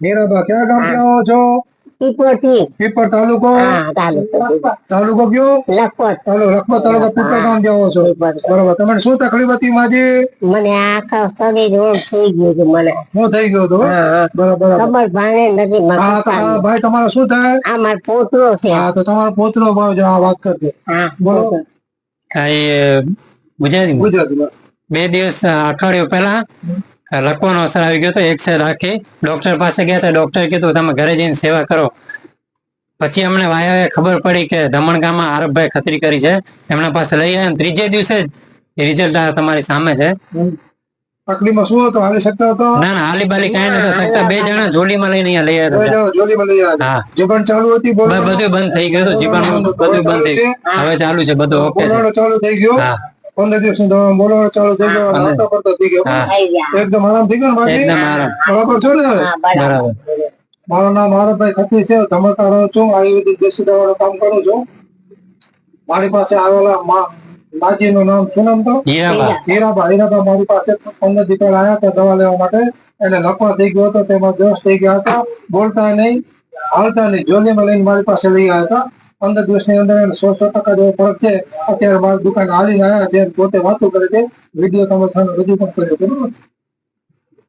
મીરાબા ક્યાં ગામથી આવો છો? પીપળથી પીપર તાલુકો? તાલુકો. તાલુકો કયો? લખપત. તાલુકો લખપત તાલુકો પીપર ગામ આવો છો. બરોબર. તમને શું તકલીફ હતી માજી? મને આખા શરીર રોગ થઈ ગયું છે મને. શું થઈ ગયો હતો? હા, હા. બરાબર બરાબર. ખબર ભાણે નથી હા મારા તો આ પપ્પાને. ભાઈ તમારો શું થાય? આ મારો પોતરો છે. હા તો તમારો પોતરો ભાવ જો આ વાત કરજો. હા. બોલો ગુજરાતીમાં. ગુજરાતીમાં. બે દિવસ અઠવાડિયું પહેલા અ, લકવાનો અસર આવી ગયો હતો એક સાઈડ રાખી ડોક્ટર પાસે ગયા હતા ડોક્ટર કીધું તમે ઘરે જઈને સેવા કરો. પછી અમને વાયાએ ખબર પડી કે દમણગામમાં આરબભાઈ ખતરી કરી છે. એમના પાસે લઈ આવ્યા અને ત્રીજે દિવસે જ રિઝલ્ટ તમારી સામે છે. શું હતો? હાલી શકતા હતો? ના ના હાલી બાલી કાંઈ નતા શકતા. બે જણા જોલીમાં લઈને અહીંયા લઈ આવ્યા લઈ ચાલુ હતી બધું બંધ થઈ ગયું જીવન બધું બંધ થઈ ગયું. હવે ચાલુ છે બધું ઓકે ચાલુ થઈ ગયું. હા દિવસની દવા બોલવાનું ચાલુ થઈ ગયો. નાસ્તો કરતો થઈ ગયો. એકદમ આરામ થઈ ગયો ને બાજી? બરાબર છો ને? બરાબર. મારું નામ આરતભાઈ ખત્રી છે ધમકારો રહું છું આયુર્વેદિક દેશી દવાનું કામ કરું છું. મારી પાસે આવેલા મા- માજીનું નામ શું નામ તો? હીરાબા. હીરાબા. હીરાબા મારી પાસે પંદર દી પહેલા આવ્યા હતા દવા લેવા માટે. એટલે લકવા થઈ ગયો હતો તેમાં દોષ થઈ ગયા હતા. બોલતા નહીં હાલતા નહીં. જોલીમાં લઈને મારી પાસે લઈ આવ્યા હતા. પંદર દિવસની અંદર સો સો ટકા જેવો ફરક છે. અત્યારે મારી દુકાન હાલીને આવ્યા છે પોતે વાતો કરે છે, વીડિયો તમે રજૂ પણ કર્યો બરોબર?